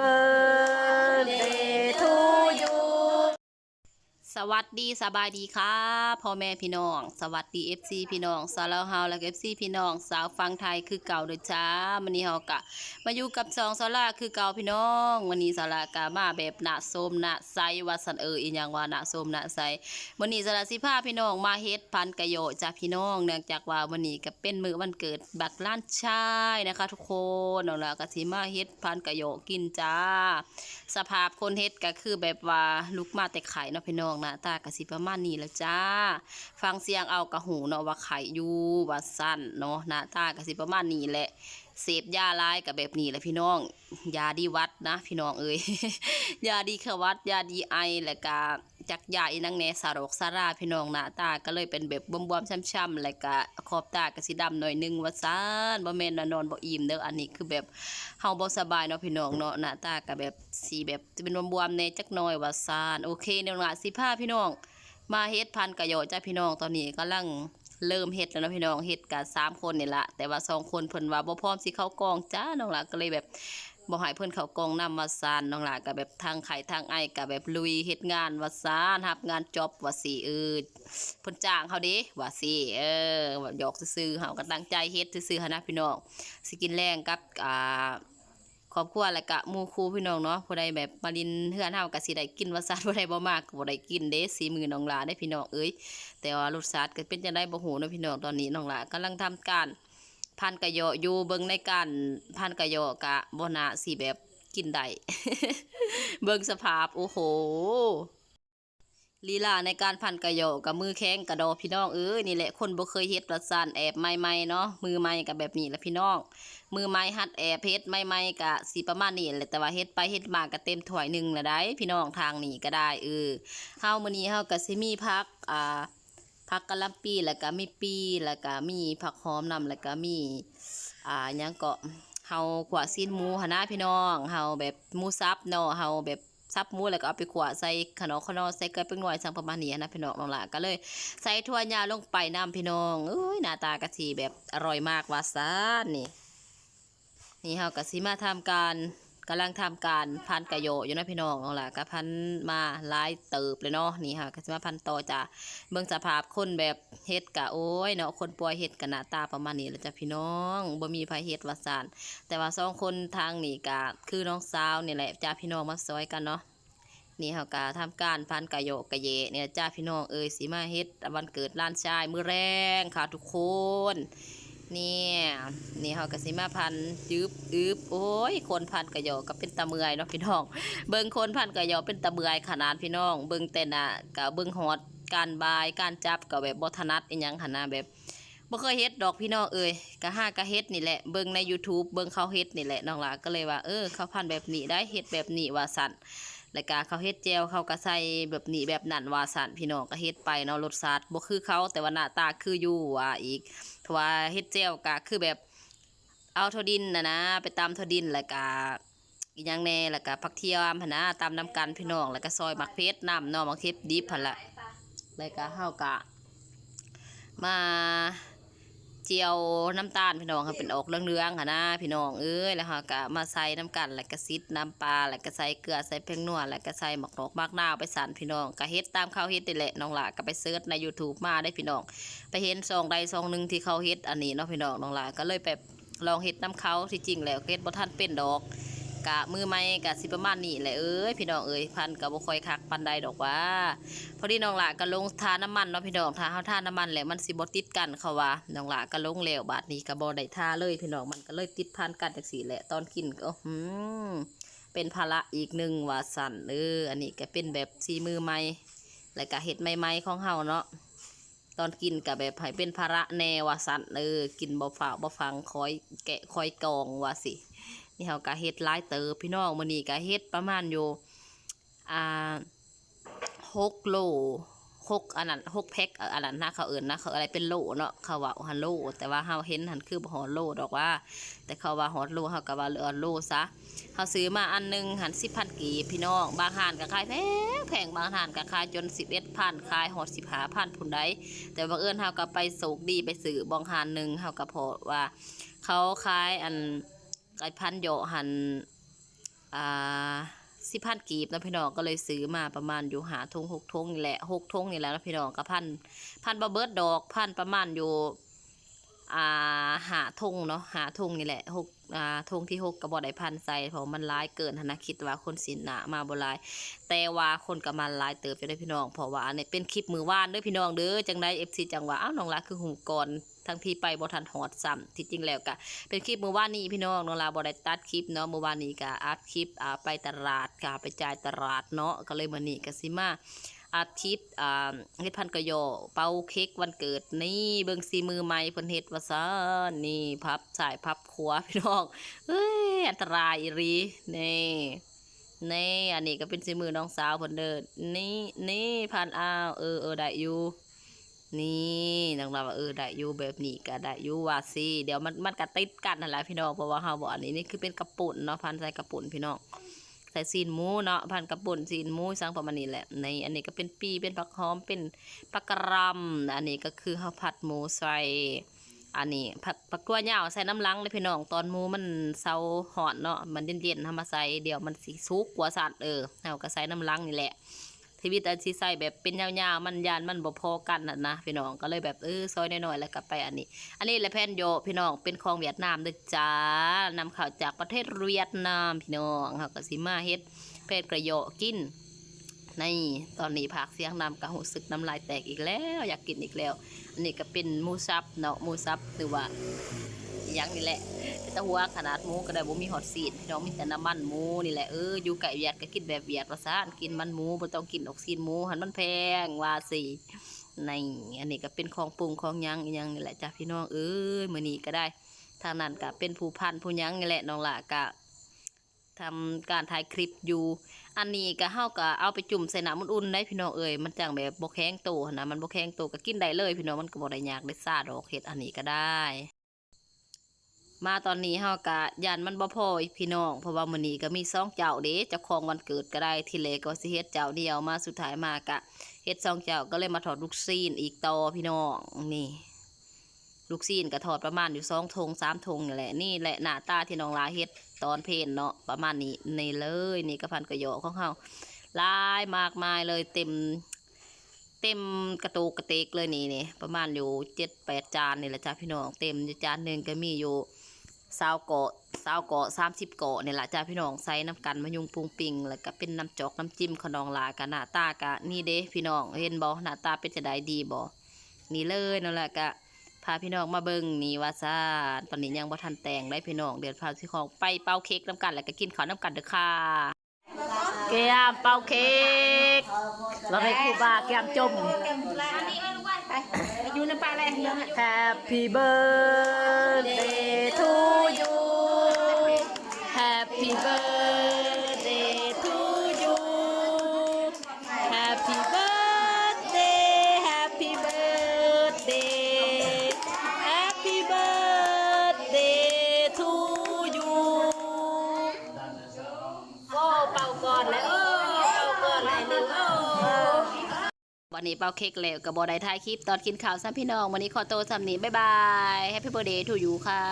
Bye. วัสดีสบายดีค่ะพ่อแม่พี่น้อง สวัสดี FC พี่น้องสาวลาวเฮาและก็ FC พี่น้องสาวฟังไทยคือเก่าเด้อจ้าวันนี้เฮากะ มาอยู่กับสองสาวลาคือเก่าพี่น้องวันนี้สาวลากะมาแบบหน้าส้มหนาใสว่าสันเอออีหยังว่าหน้าส้มหนาใสวันนี้สาวลาสิพาพี่น้องมาเฮ็ดพันกะโยจ้าพี่น้องเนื่องจากว่าวันนี้ก็เป็นมื้อวันเกิดบักล้านชายนะคะ ทุกคนน้องลาก็สิมาเฮ็ดพันกะโยกินจ้า สภาพคนเฮ็ดก็คือแบบว่าลุกมาแต่ไข่เนาะพี่น้องนะาตากะสิประมาณนี้แล้วจ้า ฟังเสียงเอากระหูเนาะว่าไข่อยู่ว่าสั้นเนาะหน้าตากะสิประมาณนี้แหละเสพยาลายกับแบบนี้แหละพี่น้องยาดีวัดนะ พี่น้องเอ้ยยาดีขวัดยาดีไอและกา จักยาอีนังแหนสารกสาราพี่น้องหน้าตาก็เลยเป็นแบบบวมๆช้ำๆแล้วก็ขอบตากะสิดำหน่อยนึงว่าซ่านบ่แม่นนอนบ่อิ่มเด้ออันนี้คือแบบเฮาบ่สบายเนาะพี่น้องเนาะหน้าตาก็แบบสีแบบจะเป็นบวมๆแน่จักหน่อยว่าซานโอเคเดี๋ยวหน้าสิพาพี่น้อง มาเฮ็ดพันกะโยจ้าพี่น้องตอนนี้กำลังเริ่มเฮ็ดแล้วนะพี่น้องเฮ็ดกันสามคนนี่ละแต่ว่าสองคนเพิ่นว่าบ่พร้อมสิเข้ากองจ้าน้องลาก็เลยแบบ บ่ให้เพิ่นเข้ากองนำว่าซานน้องหลาก็แบบทางไข่ทางไอก็แบบลุยเฮ็ดงานว่าซานรับงานจอบว่าสิเออเพิ่นจ้างเฮาเด้ว่าสิเออว่าหยอกซื่อๆเฮาก็ตั้งใจเฮ็ดซื่อๆหันนะพี่น้องสิกินแรงกับอ่าครอบครัวและกะหมู่ครูพี่น้องเนาะผู้ใดแบบมาลินเฮือนเฮาก็สิได้กินว่าซัดผู้ใดบ่มากก็บ่ได้กินเด้สีมือน้องหลาได้พี่น้องเอ้ยแต่ว่ารสชาติก็เป็นจังได๋บ่ฮู้เนาะพี่น้องตอนนี้น้องหลากำลังทำการ พันกะเยาะอยู่เบิ่งในการพันกะเยาะกะบ่น่าสิแบบกินได้เบิ่งสภาพโอ้โหลีลาในการพันกระโยกกับมือแข้งกระดอพี่น้องเอ้ยนี่แหละคนบ่เคยเฮ็ดประสานแอบใหม่ๆเนาะมือใหม่กับแบบนี้แหละพี่น้อง มือใหม่หัดแอบเฮ็ดใหม่ๆกะสิประมาณนี้แหละแต่ว่าเฮ็ดไปเฮ็ดมาก็เต็มถ้วยหนึ่งละได้พี่น้องทางนี้ก็ได้เออเฮามื้อนี้เฮาก็สิมีผักอ่า ผักกะหล่ำปีแล้วก็มีปีแล้วก็มีผักหอมนำแล้วก็มีอ่าหยังก็เฮาขวาซีนหมูหนะพี่น้องเฮาแบบหมูสับเนาะเฮาแบบซับหมูแล้วก็เอาไปขวาใส่ขนมขนมใส่เกลือเป็นหน่วยสั่งประมาณนี้นะพี่น้องน้องละก็เลย ใส่ถั่วยาลงไปน้ำพี่น้องเอ้ยหน้าตากะทิแบบอร่อยมากว่าซานนี่ นี่เฮากะสิมาทำการ กำลังทำการพันกะโยอยู่นะพี่น้องน้องหละก็พันมาหลายเติบเลยเนาะนี่ค่ะก็สิมาพันต่อจ้ะเบิ่งสภาพคนแบบเฮ็ดกะโอ้ยเนาะคนป่วยเฮ็ดกะหน้าตาประมาณนี้แหละจ้ะพี่น้องบ่มีไผเฮ็ดว่าซานแต่ว่าสองคนทางนี่กะคือน้องสาวนี่แหละจ้าพี่น้องมาซอยกันเนาะนี่เขากะทำการพันกะโยกกะเยเนี่ยจ้าพี่น้องเอ้ยสีมาเฮ็ดวันเกิดล้านชายมือแรงค่ะทุกคน เนี่ยนี่เขากะสิมาพันยึบอึบโอ้ยคนพันกระยกก็เป็นตะเมือยเนาะพี่น้อง เบิ่งคนพันกระยกเป็นตะเมือยขนาดพี่น้อง เบิ่งแต่น่ะกะเบิ่งฮอดการบายการจับก็แบบบ่ถนัดอีหยังหันนะแบบบ่เคยเฮ็ดดอกพี่น้องเอ้ยกะห้ากะเฮ็ดนี่แหละเบิ่งใน YouTube เบิ่งเขาเฮ็ดนี่แหละน้องหลาก็เลยว่าเออเขาพันแบบนี้ได้เฮ็ดแบบนี้ว่าสั่นแล้วก็เขาเฮ็ดแจวเขาก็ใส่แบบนี้แบบนั้นว่าสั่นพี่น้องก็เฮ็ดไปเนาะรสชาติบ่คือเขาแต่ว่าหน้าตาคืออยู่ว่าอีก ราะว่าเฮ็ดเจลก็คือแบบเอาทอดินนะนะ ไปตามทอดินแล้วก็อีหยังแน่แล้วก็ผักเทียมหั่นนะตามน้ำกันพี่น้องแล้วก็ซอยมักเพชรน้ำนาะมักเพชรดิบหั่นละแล้วก็เฮาก็มา เจียวน้ำตาลพี่น้องค่ะเป็นออกเลืองๆค่ะนะพี่น้องเอ้ยแล้วค่ะก็มาใส่น้ำกันแล้วก็ซิดน้ำปลาแล้วก็ใส่เกลือใส่แป้งนัวแล้วก็ใส่หมักรอกมากนาไปสั่นพี่น้องก็เฮ็ดตามเขาเฮ็ดนี่แหละน้องหละก็ไปเซิร์ชใน YouTube มาได้พี่น้อง ไปเห็นซองใดซองหนึ่งที่เขาเฮ็ดอันนี้เนาะพี่น้องน้องหละก็เลยไปลองเฮ็ดน้ำเขาที่จริงแล้วเฮ็ดบ่ทันเป็นดอก กะมือไม้กะสิประมาณนี้แหละเอ้ยพี่น้องเอ้ยพันกะบ่ค่อยคักปานใดดอกว่า พอดีน้องหลาก็ลงทาน้ำมันเนาะพี่น้องทาเฮาทาน้ำมันแล้วมันสิบ่ติดกันเขาว่าน้องหลาก็ลงแล้วบาดนี้ก็บ่ได้ทาเลยพี่น้องมันก็เลยติดพันกันจังซี่แหละตอนกินก็อืมเป็นภาระอีกหนึ่งว่าสั่นเอออันนี้ก็เป็นแบบซีมือใหม่แล้วก็เฮ็ดใหม่ๆของเฮาเนาะตอนกินก็แบบให้เป็นภาระแนวว่าสั่นเออกินบ่ฝาบ่ฟังคอยแกะคอยกองว่าสิ นี่เขาก็เฮ็ดหลายเติบพี่น้องมื้อนี้ก็เฮ็ดประมาณอยู่อ่าหกโลหกอันนั้นหกแพ็คอันนั้นนะเขาเอิ้นนะเขาอะไรเป็นโลเนาะเขาว่าฮันโลแต่ว่าเฮาเห็นหันคือบ่ฮอดโลดอกว่า แต่เขาว่าฮอดโลเฮาก็ว่าเหลือโลซะเฮาซื้อมาอันหนึงหัน10,000กีบพี่น้องบางห้านก็ขายแพงแพงบางห้านก็ขายจน11,000ขายฮอด15,000พุ่นใดแต่บังเอิญเฮาก็ไปโศกดีไปซื้อบางห้านหนึงเฮาก็พอว่า เขาขายอัน ไก่พันโยหันอ่าสิพันกีบนะพี่น้องก็เลยซื้อมาประมาณอยู่หาทงหกทงนี่แหละหกทงนี่แหละนะพี่น้องกับพันพันบะเบิดดอกพันประมาณอยู่ อ่าหาทงเนาะหาทงนี่แหละหกอ่าทงที่หกกระบอกได้พันใส่เพราะมันร้ายเกินนะคิดว่าคนสินหนามาบ่หลาย แต่ว่าคนกับมันหลายเติบจะได้พี่น้องเพราะว่าอันนี้เป็นคลิปมือว่านเด้อพี่น้องเด้อจังไดเอฟซีจังหวะอ้าวน้องลาคือหูก่อนทั้งที่ไปบ่ทันหอดซ้ำที่จริงแล้วก็เป็นคลิปเมื่อวานนี้พี่น้องน้องลาบอได้ตัดคลิปเนาะเมื่อวานนี้ก็อัดคลิปอ่าไปตลาดค่ะไปจ่ายตลาดเนาะก็เลยมื้อนี้ก็สิมา อัดคลิปอ่าเฮ็ดพันกะโยเป่าเค้กวันเกิดนี่เบิ่งสีมือใหม่เพิ่นเฮ็ดว่าซ่นนี่พับสายพับขวาพี่น้องเอ้ยอันตรายอีนี่นี่อันนี้ก็เป็นสีมือน้องสาวเพิ่นเด้อนี่นี่พันอ้าวเออเออได้อยู่นี่นางเราว่าเออได้อยู่แบบนี้ก็ได้อยู่ว่าสิเดี๋ยวมันมันก็ติดกันนั่นแหละพี่น้องเพราะว่าเฮาบอกอันนี้นี่คือเป็นกระปุ่นเนาะพันใส่กระปุ่นพี่น้อง ใส่ซีนหมูเนาะพันกระปุ่นซีนหมูสังประมาณนี้แหละในอันนี้ก็เป็นปีเป็นผักหอมเป็นผักกระหรำอันนี้ก็คือข้าผัดหมูใส่อันนี้ผักผักกัวยาวใส่น้ำลังเลยพี่น้องตอนหมูมันเซาหอนเนาะมันเย็นๆทำมาใส่เดี๋ยวมันสีสุกกว่าสัตว์เออเราก็ใส่น้ำลังนี่แหละ ชีวิตอันที่ใส่แบบเป็นยาวๆมันยานมันบ่พอกันน่ะนะพี่น้องก็เลยแบบเออซอยน้อยๆแล้วก็ไปอันนี้ อันนี้แหละแพนโยพี่น้องเป็นของเวียดนามเด้อจ้านำเข้าจากประเทศเวียดนามพี่น้องเฮาก็สิมาเฮ็ดแพนกระโยกิน นตอนนี้ภาคเสียงนำก็รู้สึกน้ำลายแตกอีกแล้ว อยากกินอีกแล้ว อันนี้ก็เป็นหมูซับเนาะหมูซับหรือว่ายังนี่แหละแต่หัวขนาดหมูก็ได้บ่มีฮอตซีดสีน้องมีแต่น้ำมันหมูนี่แหละเอออยู่ไก่เวียดก็กินแบบเวียดว่าซานกินมันหมูบ่ต้องกินออกซีนหมูหันมันแพงว่าสิในอันนี้ก็เป็นของปรุงของยังยังนี่แหละจ้ะพี่น้องเอ้ยมื้อนี้ก็ได้ ทางนั้นก็เป็นผู้พันผู้ยังนี่แหละน้องละก็ ทำการถ่ายคลิปอยู่ อันนี้ก็เฮาก็เอาไปจุ่มใส่น้ำอุ่นๆได้พี่น้องเอ้ยมันจังแบบบ่แข็งโตหั้นะมันบ่แข็งโตก็กินได้เลยพี่น้องมันก็บ่ได้ยากได้ซ่าดอกเฮ็ดอันนี้ก็ได้ มาตอนนี้เฮากะยันมันบ่พออีกพี่น้องเพราะว่ามื้อนี้ก็มีสองเจ้าเด้เจ้าของวันเกิดก็ได้ที่เลก็สิเฮ็ดเจ้าเดียวมาสุดท้ายมากะเฮ็ดสองเจ้าก็เลยมาถอดลูกซีนอีกต่อพี่น้องนี่ ลูกซีนก็ถอดประมาณอยู่สองธงสามธงนี่แหละนี่แหละหน้าตาที่น้องลาเฮ็ดตอนเพลนเนาะประมาณนี้นี่เลยนี่กระพันกระโยอของเฮาลายมากมายเลยเต็ม เต็มกระตูกระเตกเลยนี่นี่ประมาณอยู่เจ็ดแปดจานนี่แหละจ้าพี่น้องเต็มจานหนึ่งก็มีอยู่สาวเกาะสาวเกาะสามสิบเกาะนี่แหละจ้าพี่น้องใส่น้ำกันมะยุงปรุงปิงแล้วก็เป็นน้ำจอกน้ำจิ้มขนองลากันหน้าตากะนี่เด้พี่น้องเห็นบ่หน้าตาเป็นจะได้ดีบ่นี่เลยนั่นแหละกะ พาพี่น้องมาเบิ่งนี่ว่าซ่าตอนนี้ยังบ่ทันแต่งได้พี่น้องเดี๋ยวพาพี่ของไปเป่าเค้กน้ำกันแล้วก็กินข้าวน้ำกันเด้อค่ะเกียมเป่าเค้กเราให้ครูบาเกียมจมอยู่ในป่าอะไร Happy birthday to วันนี้เป่าเค้กแล้วกับบอได้ถ่ายคลิปตอนกินข้าวซ้ำพี่น้อง วันนี้ขอโตวซ้ำนี้บ๊ายบายแฮปปี้เบอร์เดย์ทูยูค่ะ